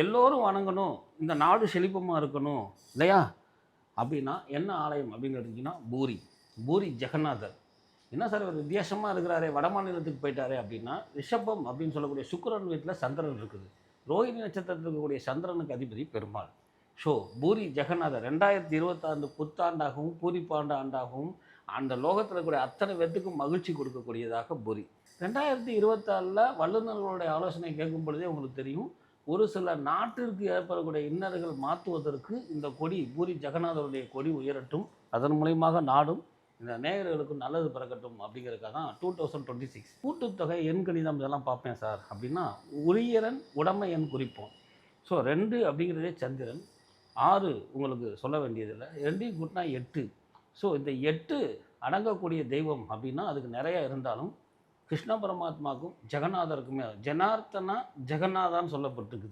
எல்லோரும் வணங்கணும். இந்த நாடு செழிப்பமாக இருக்கணும் இல்லையா? அப்படின்னா என்ன ஆலயம் அப்படின்னு கேட்டிங்கன்னா பூரி. பூரி ஜெகநாதர். என்ன சார் இவர் வித்தியாசமாக இருக்கிறாரே வட மாநிலத்துக்கு போயிட்டாரே அப்படின்னா ரிஷபம் அப்படின்னு சொல்லக்கூடிய சுக்கரன் வீட்டில் சந்திரன் இருக்குது. ரோஹிணி நட்சத்திரத்தில் இருக்கக்கூடிய சந்திரனுக்கு அதிபதி பெருமாள். ஸோ பூரி ஜெகநாதர் ரெண்டாயிரத்தி இருபத்தாண்டு புத்தாண்டாகவும் பூரிப்பாண்டு ஆண்டாகவும் அந்த லோகத்தில் இருக்கக்கூடிய அத்தனை பேர்த்துக்கும் மகிழ்ச்சி கொடுக்கக்கூடியதாக பூரி. ரெண்டாயிரத்தி இருபத்தாறில் வல்லுநர்களுடைய ஆலோசனை கேட்கும் பொழுதே உங்களுக்கு தெரியும் ஒரு சில நாட்டிற்கு ஏற்படக்கூடிய இன்னல்கள் மாற்றுவதற்கு இந்த கொடி பூரி ஜெகநாதருடைய கொடி உயரட்டும். அதன் மூலியமாக நாடும் இந்த நேயர்களுக்கு நல்லது பிறக்கட்டும் அப்படிங்கிறதுக்காக தான் டூ தௌசண்ட் டுவெண்ட்டி சிக்ஸ் கூட்டுத்தொகை எண் கணிதம் இதெல்லாம் பார்ப்பேன் சார். அப்படின்னா உரியரன் உடமை எண் குறிப்போம். ஸோ ரெண்டு அப்படிங்கிறதே சந்திரன். ஆறு உங்களுக்கு சொல்ல வேண்டியதில்லை. ரெண்டையும் கூட்டினா எட்டு. ஸோ இந்த எட்டு அடங்கக்கூடிய தெய்வம் அப்படின்னா அதுக்கு நிறையா இருந்தாலும் கிருஷ்ண பரமாத்மாவுக்கும் ஜெகநாதருக்குமே ஜனார்த்தனா ஜெகநாதான்னு சொல்லப்பட்டிருக்குது.